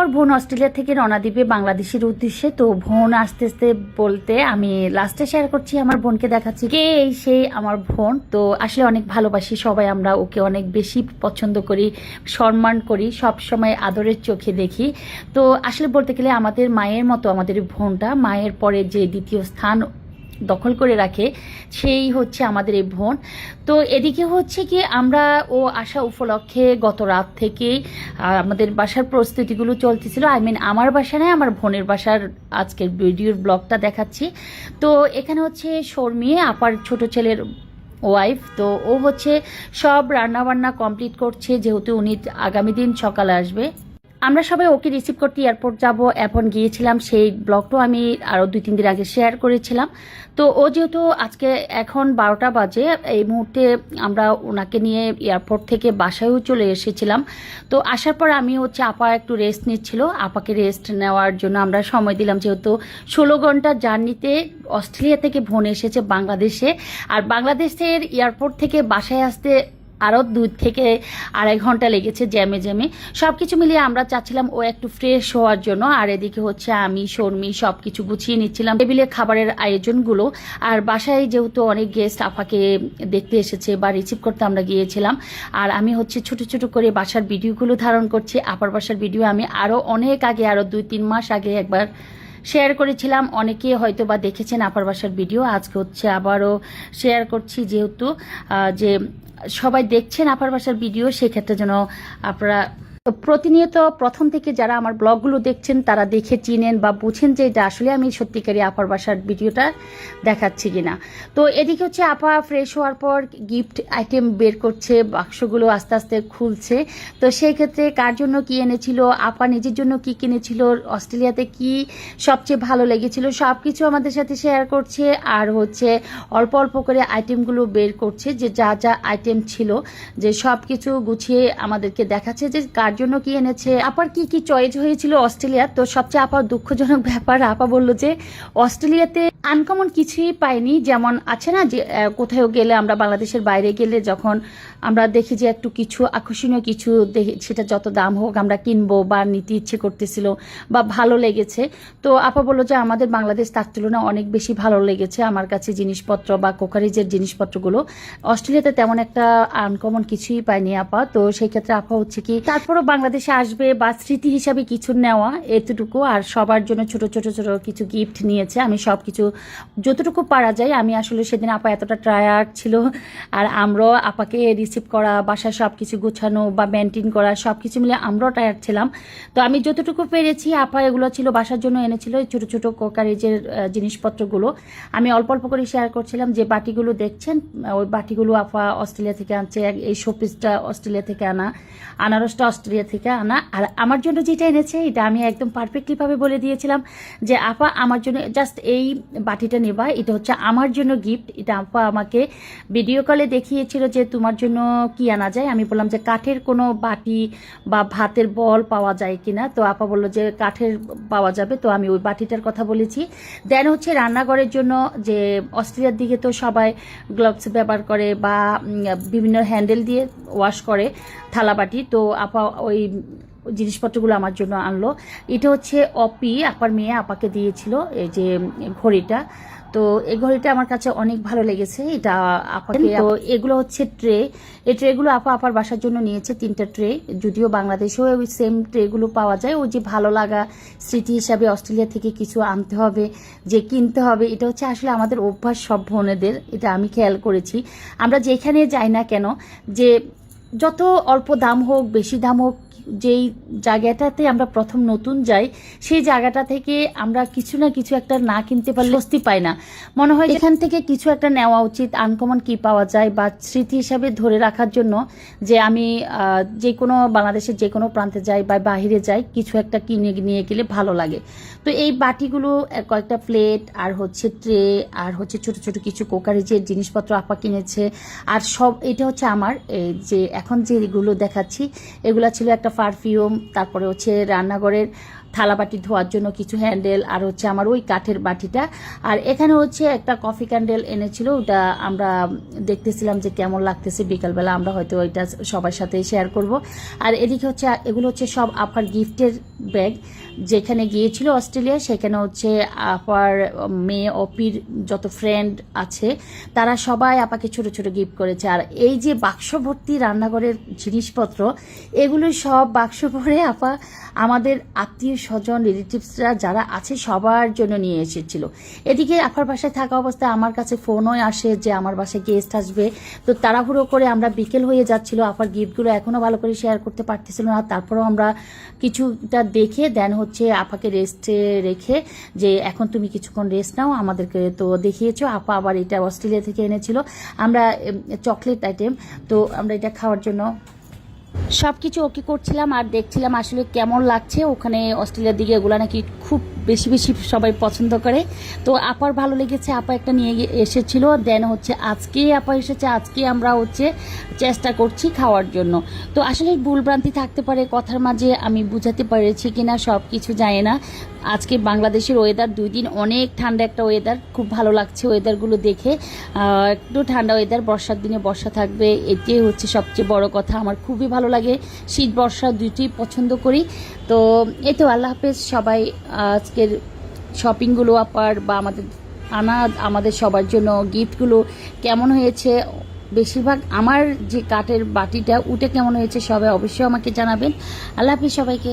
পর বোন অস্ট্রেলিয়া থেকে রওনা দিবে বাংলাদেশের উদ্দেশ্যে। তো বোন আস্তে আস্তে বলতে আমি লাস্টে শেয়ার করছি, আমার বোনকে দেখাচ্ছি। কে এই সেই আমার বোন? তো আসলে অনেক ভালোবাসি সবাই, আমরা ওকে অনেক বেশি পছন্দ করি, সম্মান করি সব সময় আদরের চোখে দেখি। তো আসলে বলতে গেলে আমাদের মায়ের মতো আমাদের বোনটা, মায়ের পরে যে দ্বিতীয় স্থান দখল করে রাখে, সেই হচ্ছে আমাদের এই বোন তো এদিকে হচ্ছে কি, আমরা ও আসা উপলক্ষে গত রাত থেকেই আমাদের বাসার প্রস্তুতিগুলো চলতেছিল। আই মিন আমার বাসা নয়, আমার বোনের বাসার আজকের ভিডিওর ব্লগটা দেখাচ্ছি। তো এখানে হচ্ছে শর্মিয়ে আপার ছোট ছেলের ওয়াইফ তো ও হচ্ছে সব রান্না বান্না কমপ্লিট করছে, যেহেতু উনি আগামী দিন সকালে আসবে। আমরা সবাই ওকে রিসিভ করতে এয়ারপোর্ট যাব এখন গিয়েছিলাম, সেই ব্লগটাও আমি আরও দুই, তিন দিন আগে শেয়ার করেছিলাম। তো ও যেহেতু আজকে এখন বারোটা বাজে, এই মুহূর্তে আমরা ওনাকে নিয়ে এয়ারপোর্ট থেকে বাসায়ও চলে এসেছিলাম। তো আসার পর আমি হচ্ছে আপা একটু রেস্ট নিচ্ছিল। আপাকে রেস্ট নেওয়ার জন্য আমরা সময় দিলাম, যেহেতু ষোলো ঘণ্টার জার্নিতে অস্ট্রেলিয়া থেকে ভন এসেছে বাংলাদেশে। আর বাংলাদেশের এয়ারপোর্ট থেকে বাসায় আসতে আরও দুই থেকে আড়াই ঘণ্টা লেগেছে জ্যামে জ্যামে। সব কিছু মিলিয়ে আমরা চাচ্ছিলাম ও একটু ফ্রেশ হওয়ার জন্য। আর এদিকে হচ্ছে আমি, শর্মি সব কিছু গুছিয়ে নিচ্ছিলাম। টেবিলে খাবারের আয়োজনগুলো। আর বাসায় যেহেতু অনেক গেস্ট আপাকে দেখতে এসেছে বা রিসিভ করতে আমরা গিয়েছিলাম। আর আমি হচ্ছে ছোট ছোট করে বাসার ভিডিওগুলো ধারণ করছি। আপার বাসার ভিডিও আমি আরও অনেক আগে আরও দুই, তিন মাস আগে একবার শেয়ার করেছিলাম। অনেকে হয়তো বা দেখেছেন আপার বাসার ভিডিও। আজকে হচ্ছে আবারও শেয়ার করছি যেহেতু যে সবাই দেখছেন আপার বাসার ভিডিও, সেক্ষেত্রে যেন আপনারা প্রতিনিয়ত প্রথম থেকে যারা আমার ব্লগগুলো দেখছেন, তারা দেখে চিনেন বা বুঝেন যে এটা আসলে আমি সত্যিকারই আপার বাসার ভিডিওটা দেখাচ্ছি কিনা। তো এদিকে হচ্ছে আপা ফ্রেশ হওয়ার পর গিফট আইটেম বের করছে, বাক্সগুলো আস্তে আস্তে খুলছে। তো সেই ক্ষেত্রে কার জন্য কি এনেছিল, আপা নিজের জন্য কি কিনেছিল, অস্ট্রেলিয়াতে কি সবচেয়ে ভালো লেগেছিল সব কিছু আমাদের সাথে শেয়ার করছে। আর হচ্ছে অল্প অল্প করে আইটেমগুলো বের করছে, যে যা যা আইটেম ছিল, যে সব কিছু গুছিয়ে আমাদেরকে দেখাচ্ছে যে কার জন্য কি এনেছে? আপার কি কি চয়েস হয়েছিল অস্ট্রেলিয়া তো সবচেয়ে আপার দুঃখজনক ব্যাপার, আপা বলল যে অস্ট্রেলিয়াতে আনকমন কিছুই পাইনি। যেমন আছে না যে কোথাও গেলে আমরা বাংলাদেশের বাইরে গেলে যখন আমরা দেখি যে একটু কিছু আকর্ষণীয় কিছু সেটা যত দাম হোক আমরা কিনবো বা নিতে ইচ্ছে করতেছিল বা ভালো লেগেছে। তো আপা বলল যে আমাদের বাংলাদেশ তার তুলনায় অনেক বেশি ভালো লেগেছে। আমার কাছে জিনিসপত্র বা কোকারিজের জিনিসপত্রগুলো অস্ট্রেলিয়াতে তেমন একটা আনকমন কিছুই পাইনি আপা। তো সেই ক্ষেত্রে আপা হচ্ছে কি তারপরও বাংলাদেশে আসবে বা স্মৃতি হিসাবে কিছু নেওয়া এতটুকু, আর সবার জন্য ছোট ছোট ছোট কিছু গিফট নিয়েছে। আমি সব কিছু যতটুকু পারা যায়, আমি আসলে সেদিন আপা এতটা ট্রায়ার্ড ছিল, আর আমরাও আপাকে রিসিভ করা, বাসায় সব কিছু গোছানো বা মেনটেন করা সব কিছু মিলে আমরাও টায়ার্ড ছিলাম। তো আমি যতটুকু পেরেছি, আপা এগুলো ছিল বাসার জন্য এনেছিল ছোট ছোট কোকারেজের জিনিসপত্রগুলো। আমি অল্প অল্প করে শেয়ার করছিলাম যে বাটিগুলো দেখছেন? ওই বাটিগুলো আপা অস্ট্রেলিয়া থেকে আনছে, এই শোপিসটা অস্ট্রেলিয়া থেকে আনা। আনারসটা অস্ট্রেলিয়া থেকে আনা। আর আমার জন্য যেটা এনেছে, এটা আমি একদম পারফেক্টলিভাবে বলে দিয়েছিলাম যে, আপা, আমার জন্য জাস্ট এই বাটিটা নেবা। এটা হচ্ছে আমার জন্য গিফট এটা আপা আমাকে ভিডিও কলে দেখিয়েছিল যে, তোমার জন্য কি আনা যায়? আমি বললাম যে, কাঠের কোনো বাটি বা ভাতের বল পাওয়া যায় কিনা? তো আপা বলল যে, কাঠের পাওয়া যাবে। তো আমি ওই বাটিটার কথা বলেছি। দেন হচ্ছে রান্নাঘরের জন্য যে অস্ট্রেলিয়ার দিকে তো সবাই গ্লাভস ব্যবহার করে বা বিভিন্ন হ্যান্ডেল দিয়ে ওয়াশ করে থালা বাটি। তো আপা ওই জিনিসপত্রগুলো আমার জন্য আনলো। এটা হচ্ছে অপি, আপার মেয়ে, আপাকে দিয়েছিল এই যে ঘড়িটা। তো এই ঘড়িটা আমার কাছে অনেক ভালো লেগেছে। এটা আপাকে, তো এগুলো হচ্ছে ট্রে। এই ট্রেগুলো আপা আপার বাসার জন্য নিয়েছে, তিনটা ট্রে। যদিও বাংলাদেশেও ওই সেম ট্রেগুলো পাওয়া যায়। ওই যে ভালো লাগা স্মৃতি হিসাবে অস্ট্রেলিয়া থেকে কিছু আনতে হবে, যে কিনতে হবে, এটা হচ্ছে আসলে আমাদের অভ্যাস সব বোনেদের। এটা আমি খেয়াল করেছি। আমরা যেখানে যাই না কেন, যে যত অল্প দাম হোক বেশি দাম হোক যেই জায়গাটাতে আমরা প্রথম নতুন যাই, সেই জায়গাটা থেকে আমরা কিছু না কিছু একটা না কিনতে পারলে স্বস্তি পাই না। মনে হয় এখান থেকে কিছু একটা নেওয়া উচিত আনকমন কি পাওয়া যায় বা স্মৃতি হিসাবে ধরে রাখার জন্য যে আমি যে কোনো বাংলাদেশের যে কোনো প্রান্তে যাই বা বাইরে যাই, কিছু একটা কিনে নিয়ে গেলে ভালো লাগে। তো এই বাটিগুলো কয়েকটা প্লেট, আর হচ্ছে ট্রে, আর হচ্ছে ছোট ছোট কিছু কোকারিজের জিনিসপত্র আপা কিনেছে, আর সব, এটা হচ্ছে আমার যে এখন যেগুলো দেখাচ্ছি, এগুলা ছিল একটা পারফিউম তারপরে হচ্ছে রান্নাঘরের থালা বাটি ধোয়ার জন্য কিছু হ্যান্ডেল আর হচ্ছে আমার ওই কাঠের বাটিটা। আর এখানে হচ্ছে একটা কফি ক্যান্ডেল এনেছিল, ওটা আমরা দেখতেছিলাম যে কেমন লাগতেছে। বিকালবেলা আমরা হয়তো ওইটা সবার সাথে শেয়ার করব। আর এদিকে হচ্ছে, এগুলো হচ্ছে সব আপার গিফটের ব্যাগ যেখানে গিয়েছিল অস্ট্রেলিয়া, সেখানে হচ্ছে আপার মেয়ে অপির যত ফ্রেন্ড আছে, তারা সবাই আপাকে ছোট ছোট গিফট করেছে। আর এই যে বাক্স ভর্তি রান্নাঘরের জিনিসপত্র এগুলো সব বাক্স ভরে আপা আমাদের আত্মীয় স্বজন রিলেটিভসরা যারা আছে সবার জন্য নিয়ে এসেছিল। এদিকে আপার বাসায় থাকা অবস্থায় আমার কাছে ফোনও আসে যে আমার বাসায় গেস্ট আসবে। তো তাড়াহুড়ো করে আমরা বিকেল হয়ে যাচ্ছিল। আপার গিফটগুলো এখনও ভালো করে শেয়ার করতে পারতেছিল না। তারপরেও আমরা কিছুটা দেখে দেন হচ্ছে আপাকে রেস্টে রেখে যে এখন তুমি কিছুক্ষণ রেস্ট নাও, আমাদেরকে তো দেখিয়েছো। আপা আবার এটা অস্ট্রেলিয়া থেকে এনেছিল। আমরা চকলেট আইটেম তো আমরা এটা খাওয়ার জন্য সব কিছু ওকে করছিলাম আর দেখছিলাম আসলে কেমন লাগছে। ওখানে অস্ট্রেলিয়ার দিকে এগুলো নাকি খুব বেশি বেশি সবাই পছন্দ করে। তো আপার ভালো লেগেছে, আপা একটা নিয়ে এসেছিল। দেন হচ্ছে আজকে আপা এসেছে আজকে আমরা হচ্ছে চেষ্টা করছি খাওয়ার জন্য। তো আসলে ভুলভ্রান্তি থাকতে পারে, কথার মাঝে আমি বুঝাতে পেরেছি কিনা সব কিছু জানি না। আজকে বাংলাদেশের ওয়েদার দুই দিন অনেক ঠান্ডা একটা ওয়েদার খুব ভালো লাগছে ওয়েদারগুলো দেখে। একটু ঠান্ডা ওয়েদার বর্ষার দিনে বর্ষা থাকবে, এটাই হচ্ছে সবচেয়ে বড় কথা। আমার খুবই ভালো লাগে, শীত বর্ষা দুইটি পছন্দ করি। তো এই তো আল্লাহ হাফেজ, সবাই আজকের শপিংগুলো আপার বা আমাদের আনা, আমাদের সবার জন্য গিফটগুলো কেমন হয়েছে? বেশিরভাগ আমার যে কাঠের বাটিটা উঠে কেমন হয়েছে সবাই অবশ্যই আমাকে জানাবেন। আল্লাহ হাফিজ সবাইকে।